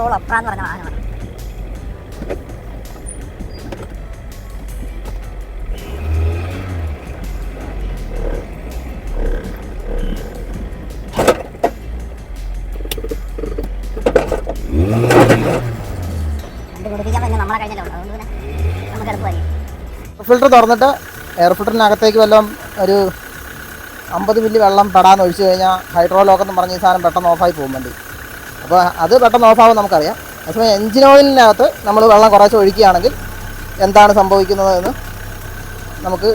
കഴിഞ്ഞല്ലോ അതുകൊണ്ട് എന്ന് പറഞ്ഞ വാഹനമാണ് ഫിൽറ്റർ തുറന്നിട്ട് എയർ ഫിൽറ്ററിനകത്തേക്ക് വല്ലതും ഒരു അമ്പത് മില്ലി വെള്ളം പെടാന്ന് ഒഴിച്ചു കഴിഞ്ഞാൽ ഹൈഡ്രോ ലോക്ക് എന്ന് പറഞ്ഞ ഈ സാധനം പെട്ടെന്ന് ഓഫായി പോകും വണ്ടി. അപ്പോൾ അത് പെട്ടെന്ന് ഓഫാവും നമുക്കറിയാം. അതേസമയം എഞ്ചിൻ ഓയിലിനകത്ത് നമ്മൾ വെള്ളം കുറച്ച് ഒഴിക്കുകയാണെങ്കിൽ എന്താണ് സംഭവിക്കുന്നത് എന്ന് നമുക്ക്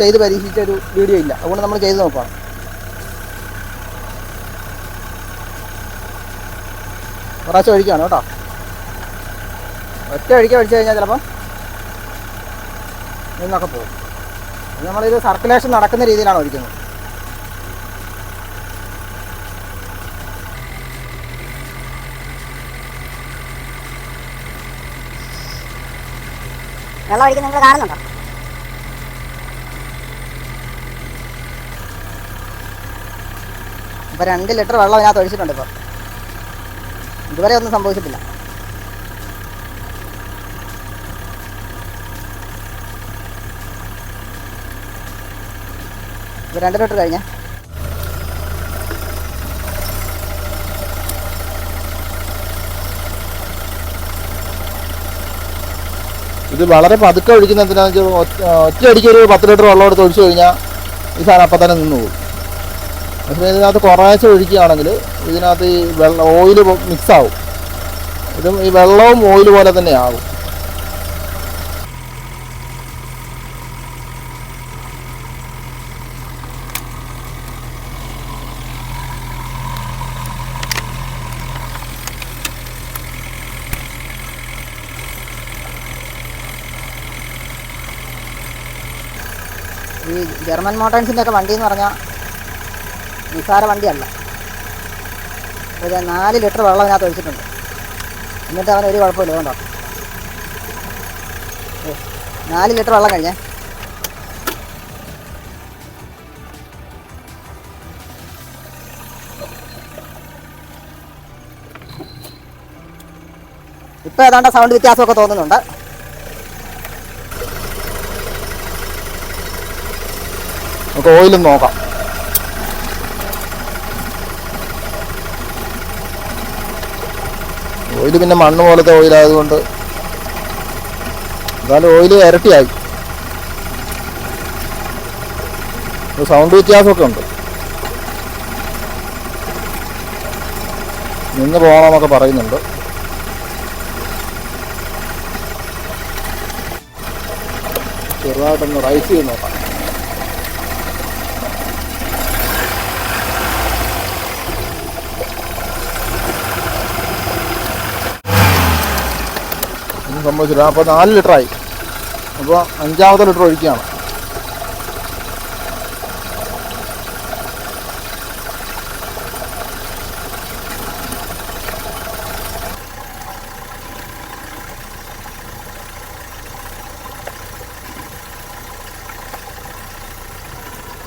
ചെയ്ത് പരീക്ഷിച്ച ഒരു വീഡിയോ ഇല്ല. അതുകൊണ്ട് നമ്മൾ ചെയ്ത് നോക്കുകയാണ് കുറച്ച് ഒഴിക്കുകയാണ് കേട്ടോ. ഒറ്റ ഒഴിക്കുക ഒഴിച്ചു കഴിഞ്ഞാൽ ചിലപ്പം നിന്നൊക്കെ പോകും. നമ്മളിത് സർക്കുലേഷൻ നടക്കുന്ന രീതിയിലാണ് ഒഴിക്കുന്നത്. വെള്ളം നിങ്ങൾ കാണുന്നുണ്ടോ? ഇപ്പൊ രണ്ട് ലിറ്റർ വെള്ളം അതിനകത്ത് ഒഴിച്ചിട്ടുണ്ട് ഇപ്പൊ. ഇതുവരെ ഒന്നും സംഭവിച്ചിട്ടില്ല. ഇപ്പൊ രണ്ട് ലിറ്റർ കഴിഞ്ഞേ. ഇത് വളരെ പതുക്കെ ഒഴിക്കുന്നതിനാന്ന് വെച്ചാൽ ഒറ്റ ഒറ്റയടിക്ക് പത്ത് ലിറ്റർ വെള്ളം എടുത്ത് ഒഴിച്ചു കഴിഞ്ഞാൽ ഈ സാധനം അപ്പം തന്നെ നിന്ന് പോകും. പക്ഷേ ഇതിനകത്ത് കുറേശ്ശെ ഒഴിക്കുകയാണെങ്കിൽ ഇതിനകത്ത് ഈ വെള്ളം ഓയിൽ മിക്സാവും ഇതും ഈ വെള്ളവും ഓയിൽ പോലെ തന്നെ ആകും ഈ ജർമ്മൻ മോട്ടോഴ്സിന്റെ ഒക്കെ വണ്ടി എന്ന് പറഞ്ഞാൽ നിസ്സാര വണ്ടിയല്ല. ഒരു നാല് ലിറ്റർ വെള്ളം അതിനകത്ത് ഒഴിച്ചിട്ടുണ്ട്. എന്നിട്ട് അവന് ഒരു കുഴപ്പമില്ല കൊണ്ടോ ഓ, നാല് ലിറ്റർ വെള്ളം കഴിഞ്ഞേ. ഇപ്പോൾ ഏതാണ്ട് സൗണ്ട് വ്യത്യാസമൊക്കെ തോന്നുന്നുണ്ട്. നമുക്ക് ഓയിലും നോക്കാം. ഓയിൽ പിന്നെ മണ്ണ് പോലത്തെ ഓയിലായതുകൊണ്ട് എന്നാലും ഓയിൽ ഇരട്ടിയായി. സൗണ്ട് വ്യത്യാസമൊക്കെ ഉണ്ട്. നിന്ന് പോകണമെന്നൊക്കെ പറയുന്നുണ്ട്. ചെറുതായിട്ടൊന്ന് റൈസ് ചെയ്ത് നോക്കാം. സംഭവിച്ചില്ല അപ്പോൾ നാല് ലിറ്ററായി. അപ്പോൾ അഞ്ചാമത്തെ ലിറ്റർ ഒഴിക്കുകയാണ്.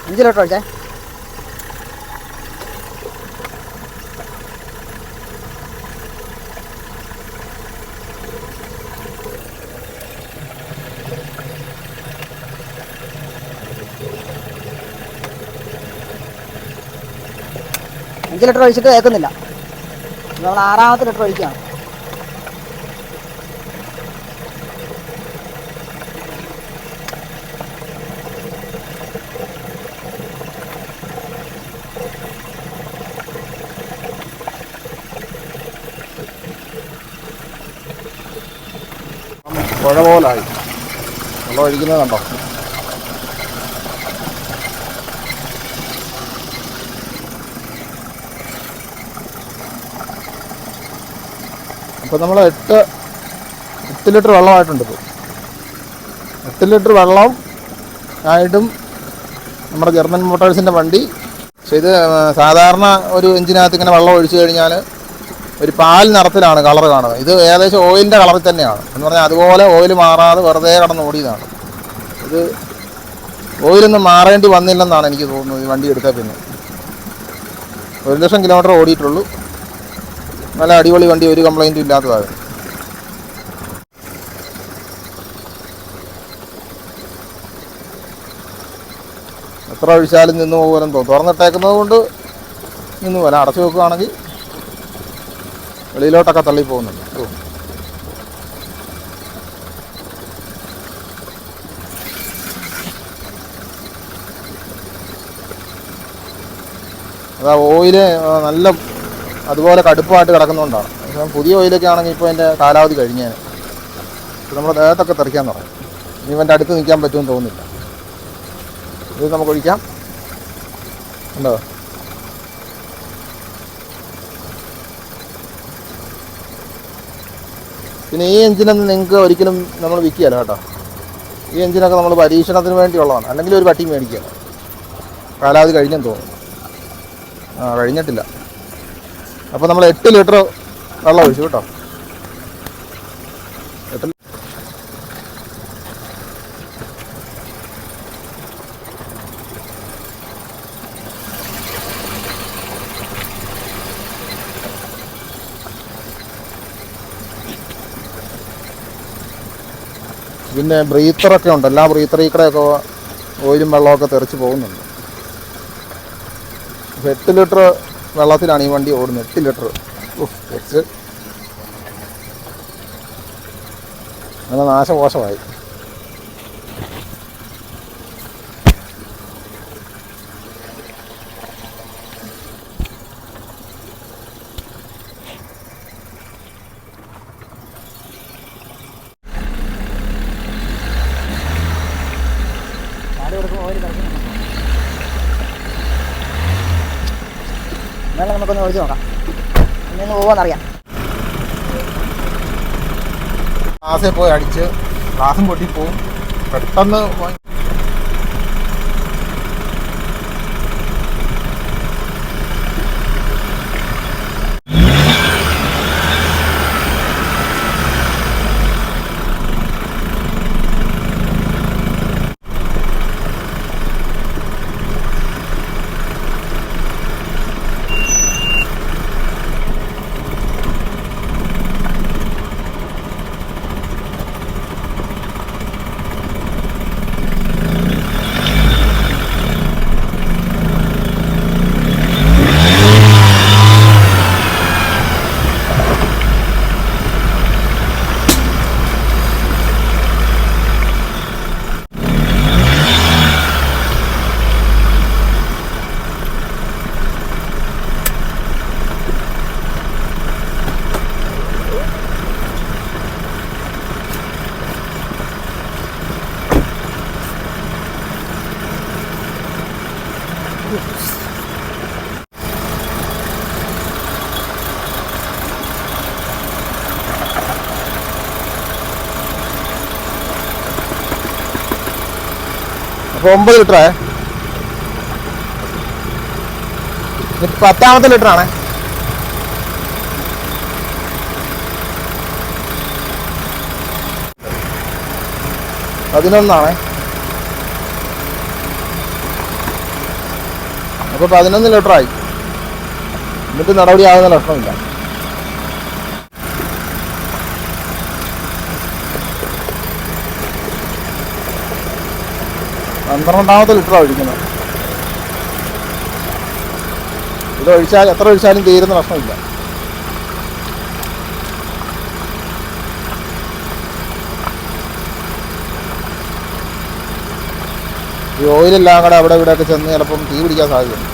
അഞ്ച് ലിറ്റർ ഒഴിച്ചേ? അഞ്ച് ലിറ്റർ ഒഴിച്ചിട്ട് കേൾക്കുന്നില്ല. നമ്മൾ ആറാമത്തെ ലിറ്റർ ഒഴിക്കുകയാണ് പുഴ പോലായി. വെള്ളം ഒഴിക്കുന്നത് കണ്ടോ? അപ്പോൾ നമ്മൾ എട്ട് എട്ട് ലിറ്റർ വെള്ളമായിട്ടുണ്ട് ഇപ്പോൾ എട്ട് ലിറ്റർ വെള്ളം ആയിട്ടും നമ്മുടെ ജർമ്മൻ മോട്ടോഴ്സിന്റെ വണ്ടി. പക്ഷേ ഇത് സാധാരണ ഒരു എഞ്ചിനകത്ത് ഇങ്ങനെ വെള്ളം ഒഴിച്ചു കഴിഞ്ഞാൽ ഒരു പാൽ നിറത്തിലാണ് കളർ കാണുന്നത്. ഇത് ഏകദേശം ഓയിലിന്റെ കളറിൽ തന്നെയാണ്. എന്ന് പറഞ്ഞാൽ അതുപോലെ ഓയിൽ മാറാതെ വെറുതെ കടന്ന് ഓടിയതാണ്. ഇത് ഓയിലൊന്നും മാറേണ്ടി വന്നില്ലെന്നാണ് എനിക്ക് തോന്നുന്നത് ഈ വണ്ടി എടുത്താൽ പിന്നെ. ഒരു ലക്ഷം കിലോമീറ്റർ ഓടിയിട്ടുള്ളൂ. നല്ല അടിപൊളി വണ്ടി ഒരു കംപ്ലൈന്റും ഇല്ലാത്തതാണ് എത്ര ഒഴിച്ചാലും നിന്ന് പോകാനും തോന്നും തുറന്നിട്ടേക്കുന്നത് കൊണ്ട് നിന്ന് പോലെ അടച്ചു വെക്കുകയാണെങ്കിൽ വെളിയിലോട്ടൊക്കെ തള്ളി പോകുന്നുണ്ട് അതാ ഓയിൽ നല്ല അതുപോലെ കടുപ്പമായിട്ട് കിടക്കുന്നതുകൊണ്ടാണ്. പക്ഷേ പുതിയ ഓയിലൊക്കെ ആണെങ്കിൽ ഇപ്പോൾ അതിന്റെ കാലാവധി കഴിഞ്ഞാൽ നമ്മുടെ ദേഹത്തൊക്കെ തെറിക്കാൻ തുടങ്ങും. ഇനി ഇവന്റെ അടുത്ത് നിൽക്കാൻ പറ്റുമെന്ന് തോന്നുന്നില്ല. ഇത് നമുക്ക് ഒഴിക്കാം. ഉണ്ടോ? പിന്നെ ഈ എഞ്ചിനൊന്നും നിങ്ങൾക്ക് ഒരിക്കലും നമ്മൾ വിൽക്കുകയല്ല കേട്ടോ. ഈ എഞ്ചിനൊക്കെ നമ്മൾ പരീക്ഷണത്തിന് വേണ്ടിയുള്ളതാണ്. അല്ലെങ്കിൽ ഒരു പട്ടി മേടിക്കുക കാലാവധി കഴിഞ്ഞെന്ന് തോന്നുന്നു. ആ കഴിഞ്ഞിട്ടില്ല. അപ്പോൾ നമ്മൾ എട്ട് ലിറ്റർ വെള്ളം ഒഴിച്ചു കേട്ടോ. എട്ട് പിന്നെ ബ്രീത്തറൊക്കെ ഉണ്ട്. എല്ലാ ബ്രീത്തറിൽ കൂടെയൊക്കെ ഓയിലും വെള്ളമൊക്കെ തെറിച്ച് പോകുന്നുണ്ട്. എട്ട് ലിറ്റർ വെള്ളത്തിലാണ് ഈ വണ്ടി ഓടുന്നത്. എട്ട് ലിറ്റർ. എച്ച് നല്ല നാശകോശമായി എന്നാലും നമുക്കൊന്ന് ഓടിച്ച് നോക്കാം. ഇന്ന് പോകാമെന്നറിയാം ക്ലാസ്സിൽ പോയി അടിച്ച് ക്ലാസ്സും പൊട്ടിപ്പോവും. പെട്ടെന്ന് ഒമ്പത് ലിറ്ററേ. പത്താമത്തെ ലിറ്റർ ആണേ പതിനൊന്നാണേ. അപ്പോൾ പതിനൊന്ന് ലിറ്ററായി. എന്നിട്ട് നടപടി ആകുന്ന ലക്ഷണമില്ല പന്ത്രണ്ടാമത്തെ ലിറ്ററാണ് ഒഴിക്കുന്നത്. ഇത് ഒഴിച്ചാൽ എത്ര ഒഴിച്ചാലും തീരുന്ന പ്രശ്നമില്ല. ഈ ഓയിലെല്ലാം കൂടെ അവിടെ ഇവിടെയൊക്കെ ചെന്ന് ചിലപ്പം തീ പിടിക്കാൻ സാധ്യതയുണ്ട്.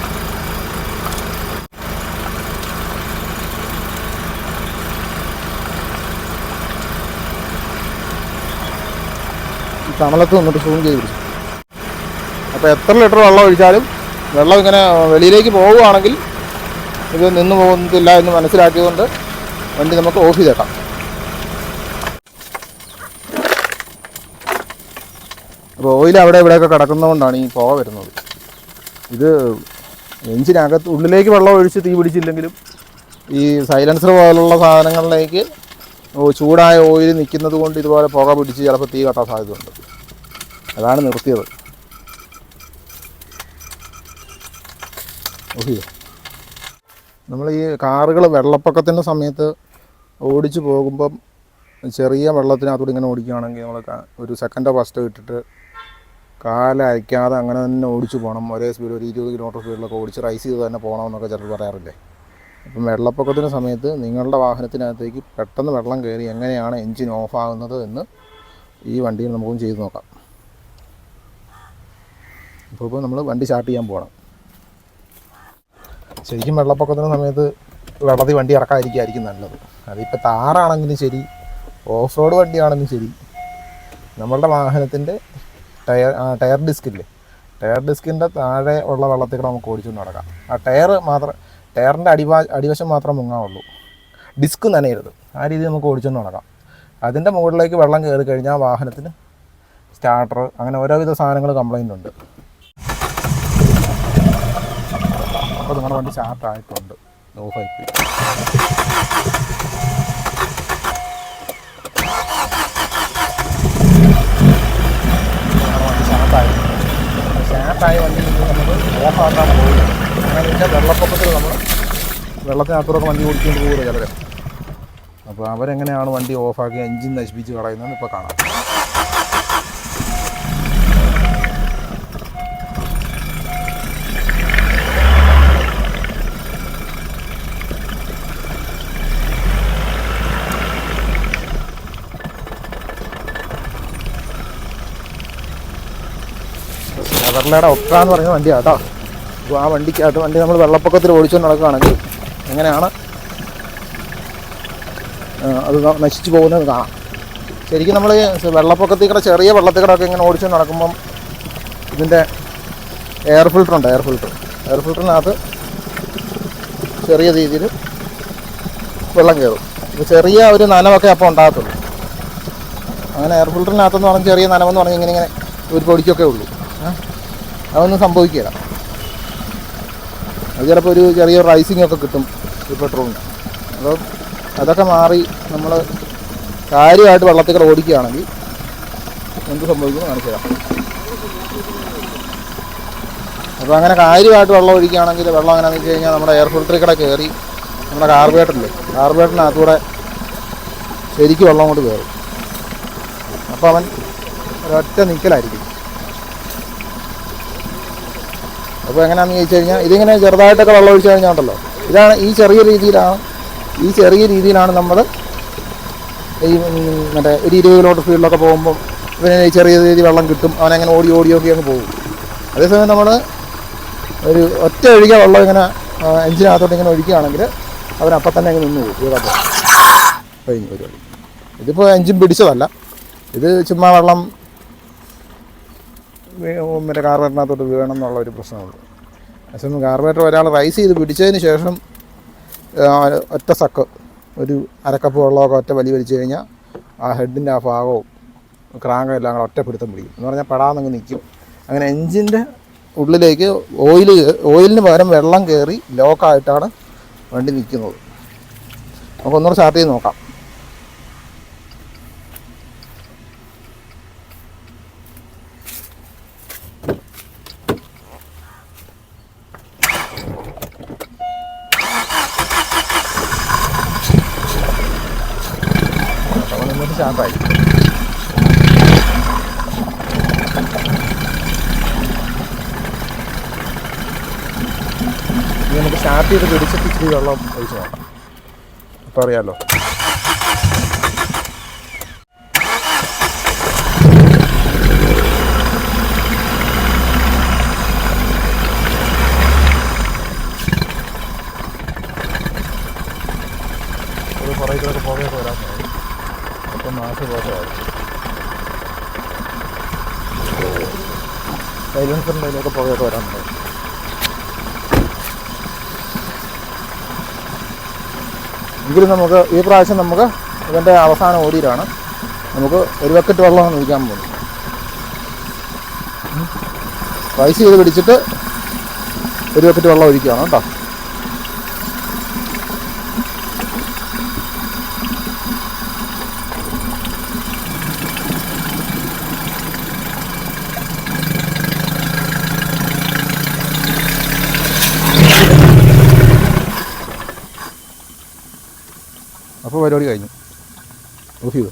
തണലത്ത് നിന്നിട്ട് സൂം ചെയ്ത് പിടിച്ചു. അപ്പോൾ എത്ര ലിറ്റർ വെള്ളം ഒഴിച്ചാലും വെള്ളം ഇങ്ങനെ വെളിയിലേക്ക് പോവുകയാണെങ്കിൽ ഇത് നിന്ന് പോകുന്നില്ല എന്ന് മനസ്സിലാക്കിയതുകൊണ്ട് വണ്ടി നമുക്ക് ഓഫ് ചെയ്തേക്കാം. അപ്പോൾ ഓയിൽ അവിടെ ഇവിടെയൊക്കെ കിടക്കുന്നതുകൊണ്ടാണ് ഈ പുക വരുന്നത്. ഇത് എഞ്ചിനകത്ത് ഉള്ളിലേക്ക് വെള്ളം ഒഴിച്ച് തീ പിടിച്ചില്ലെങ്കിലും ഈ സൈലൻസർ പോലുള്ള സാധനങ്ങളിലേക്ക് ചൂടായ ഓയിൽ നിൽക്കുന്നത് കൊണ്ട് ഇതുപോലെ പുക പിടിച്ച് ചിലപ്പോൾ തീ കട്ടാൻ സാധ്യതയുണ്ട്. അതാണ് നിർത്തിയത്. ഓക്കെ നമ്മൾ ഈ കാറുകൾ വെള്ളപ്പൊക്കത്തിന്റെ സമയത്ത് ഓടിച്ചു പോകുമ്പം ചെറിയ വെള്ളത്തിനകത്തൂടെ ഇങ്ങനെ ഓടിക്കുകയാണെങ്കിൽ നമ്മൾ ഒരു സെക്കൻഡോ ഫസ്റ്റോ ഇട്ടിട്ട് കാലയക്കാതെ അങ്ങനെ തന്നെ ഓടിച്ചു പോകണം. ഒരേ സ്പീഡ് ഒരു ഇരുപത് കിലോമീറ്റർ സ്പീഡിലൊക്കെ ഓടിച്ച് റൈസ് ചെയ്ത് തന്നെ പോകണമെന്നൊക്കെ ചിലർ പറയാറില്ലേ? അപ്പം വെള്ളപ്പൊക്കത്തിന്റെ സമയത്ത് നിങ്ങളുടെ വാഹനത്തിനകത്തേക്ക് പെട്ടെന്ന് വെള്ളം കയറി എങ്ങനെയാണ് എൻജിൻ ഓഫ് ആകുന്നത് എന്ന് ഈ വണ്ടിയിൽ നമുക്കൊന്ന് ചെയ്ത് നോക്കാം. അപ്പോൾ ഇപ്പോൾ നമ്മൾ വണ്ടി സ്റ്റാർട്ട് ചെയ്യാൻ പോകണം. ശരിക്കും വെള്ളപ്പൊക്കത്തിന് സമയത്ത് വെള്ളത്തിൽ വണ്ടി ഇറക്കാതിരിക്കുകയായിരിക്കും നല്ലത്. അതിപ്പോൾ താറാണെങ്കിലും ശരി ഓഫ് റോഡ് വണ്ടിയാണെങ്കിലും ശരി. നമ്മളുടെ വാഹനത്തിന്റെ ടയർ ടയർ ഡിസ്കില്ലേ ടയർ ഡിസ്കിന്റെ താഴെ ഉള്ള വെള്ളത്തിൽ കൂടെ നമുക്ക് ഓടിച്ചുകൊണ്ട് നടക്കാം. ആ ടയർ മാത്രം ടയറിന്റെ അടിവാ അടിവശം മാത്രം മുങ്ങാവുള്ളൂ. ഡിസ്ക് നനയരുത്. ആ രീതിയിൽ നമുക്ക് ഓടിച്ചുകൊണ്ട് നടക്കാം. അതിന്റെ മുകളിലേക്ക് വെള്ളം കയറി കഴിഞ്ഞാൽ വാഹനത്തിന് സ്റ്റാർട്ടർ അങ്ങനെ ഓരോവിധ സാധനങ്ങൾ കംപ്ലൈന്റ് ഉണ്ട്. അപ്പോൾ നിങ്ങളുടെ വണ്ടി സ്റ്റാർട്ട് ആയിട്ടുണ്ട് ഓഫായി പോയി നിങ്ങളുടെ വണ്ടി സ്റ്റാർട്ടായി സ്റ്റാർട്ടായ വണ്ടി നമുക്ക് ഓഫാക്കാൻ പോകില്ല അങ്ങനെ വെച്ചാൽ വെള്ളപ്പൊക്കത്തിൽ നമ്മൾ വെള്ളത്തിനകത്തൂടെ വണ്ടി ഓടിച്ചുകൊണ്ട് പോകില്ല ചിലർ അപ്പോൾ അവരെങ്ങനെയാണ് വണ്ടി ഓഫാക്കി എഞ്ചിൻ നശിപ്പിച്ച് കളയുന്നതെന്ന് ഇപ്പോൾ കാണാം. നെതർലയുടെ ഒപ്ര എന്ന് പറയുന്ന വണ്ടിയാണ് കേട്ടോ. അപ്പോൾ ആ വണ്ടിക്കകത്ത് വണ്ടി നമ്മൾ വെള്ളപ്പൊക്കത്തിൽ ഓടിച്ചുകൊണ്ട് നടക്കുകയാണെങ്കിൽ എങ്ങനെയാണ്? അത് നശിച്ചു പോകുന്നത് കാണാം. ശരിക്കും നമ്മൾ വെള്ളപ്പൊക്കത്തിൽ കൂടെ ചെറിയ വെള്ളത്തിൽ കൂടെ ഒക്കെ ഇങ്ങനെ ഓടിച്ചുകൊണ്ട് നടക്കുമ്പം ഇതിന്റെ എയർ ഫിൽറ്റർ ഉണ്ട് എയർ ഫിൽറ്റർ എയർ ഫിൽറ്ററിനകത്ത് ചെറിയ രീതിയിൽ വെള്ളം കയറും ചെറിയ ഒരു നനവൊക്കെ അപ്പോൾ ഉണ്ടാകത്തുള്ളൂ. അങ്ങനെ എയർ ഫിൽറ്ററിനകത്തെന്ന് പറഞ്ഞാൽ ചെറിയ നനവെന്ന് പറഞ്ഞാൽ ഇങ്ങനെ ഇങ്ങനെ ഒരു പൊടിക്കൊക്കെ ഉള്ളൂ? അതൊന്നും സംഭവിക്കില്ല. അത് ചിലപ്പോൾ ഒരു ചെറിയ റൈസിങ് ഒക്കെ കിട്ടും ഈ പെട്രോളിന് അപ്പം അതൊക്കെ മാറി നമ്മൾ കാര്യമായിട്ട് വെള്ളത്തിൽ കൂടെ ഓടിക്കുകയാണെങ്കിൽ എന്ത് സംഭവിക്കുന്നു കാണിച്ചു തരാം അപ്പോൾ അങ്ങനെ കാര്യമായിട്ട് വെള്ളം ഒഴിക്കുകയാണെങ്കിൽ വെള്ളം അങ്ങനെ വെച്ച് കഴിഞ്ഞാൽ നമ്മുടെ എയർ ഫിൽറ്ററിൽ കൂടെ കയറി നമ്മുടെ കാർബേറ്ററില്ലേ കാർബേറ്ററിനകത്തൂടെ ശരിക്കും വെള്ളം കൊണ്ട് കയറും. അപ്പോൾ അവൻ ഒരൊറ്റ നിൽക്കലായിരിക്കും അപ്പോൾ എങ്ങനെയാണെന്ന് ചോദിച്ചു കഴിഞ്ഞാൽ ഇതിങ്ങനെ ചെറുതായിട്ടൊക്കെ വെള്ളം ഒഴിച്ചു കഴിഞ്ഞാൽ ഇതാണ് ഈ ചെറിയ രീതിയിലാണ് ഈ ചെറിയ രീതിയിലാണ് നമ്മൾ ഈ മറ്റേ ഒരു ഇരുപത് കിലോമീറ്റർ സ്പീഡിലൊക്കെ പോകുമ്പോൾ ഇവന് ചെറിയ രീതിയിൽ വെള്ളം കിട്ടും അവനങ്ങനെ ഓടി ഓടി ഓടി അങ്ങ് പോകും. അതേസമയം നമ്മൾ ഒരു ഒറ്റ ഒഴികെ വെള്ളം ഇങ്ങനെ എഞ്ചിനകത്തോട്ട് ഇങ്ങനെ ഒഴിക്കുകയാണെങ്കിൽ അവനപ്പം തന്നെ അങ്ങ് നിന്ന് പോകും. കഴിഞ്ഞു പരിപാടി. ഇതിപ്പോൾ എഞ്ചിൻ പിടിച്ചതല്ല. ഇത് ചുമ്മാ വെള്ളം മറ്റേ കാർബേറ്ററിനകത്തോട്ട് വീഴണം എന്നുള്ള ഒരു പ്രശ്നമുള്ളൂ. പക്ഷേ കാർബേറ്റർ ഒരാൾ റൈസ് ചെയ്ത് പിടിച്ചതിന് ശേഷം ഒറ്റ സക്ക് ഒരു അരക്കപ്പ് വെള്ളമൊക്കെ ഒറ്റ വലി വലിച്ചു കഴിഞ്ഞാൽ ആ ഹെഡിന്റെ ആ ഭാഗവും ക്രാങ്കും എല്ലാം കൂടെ ഒറ്റ പിടുത്തം പിടിക്കും. എന്ന് പറഞ്ഞാൽ പെടാന്നങ്ങ് നിൽക്കും അങ്ങനെ എൻജിന്റെ ഉള്ളിലേക്ക് ഓയിൽ ഓയിലിന് പകരം വെള്ളം കയറി ലോക്കായിട്ടാണ് വണ്ടി നിൽക്കുന്നത്. നമുക്കൊന്നുകൂടെ സ്റ്റാർട്ട് ചെയ്ത് നോക്കാം. ഇങ്ങനെ ഇനി നമുക്ക് സ്റ്റാർട്ട് ചെയ്ത് പിടിച്ചിട്ട് ഇച്ചിരി വെള്ളം ഒഴിച്ചു നോക്കാം അപ്പോൾ അറിയാമല്ലോ ഒരു കുറേ ഇതിലൊക്കെ പുകയൊക്കെ വരാൻ തുടങ്ങി അപ്പം നാശദോഷമായി സൈലൻസറിന്റെ അതിലൊക്കെ വരാൻ തുടങ്ങി എങ്കിലും നമുക്ക് ഈ പ്രാവശ്യം നമുക്ക് ഇതിന്റെ അവസാന ഓടിയിലാണ് നമുക്ക് ഒരു ബക്കറ്റ് വെള്ളമാണ് ഒഴിക്കാൻ പോകുന്നത്. റൈസ് ചെയ്ത് പിടിച്ചിട്ട് ഒരു ബക്കറ്റ് വെള്ളം ഒഴിക്കുകയാണ് കേട്ടോ. അപ്പോൾ പരിപാടി കഴിഞ്ഞു. ഓഫ് ചെയ്തു.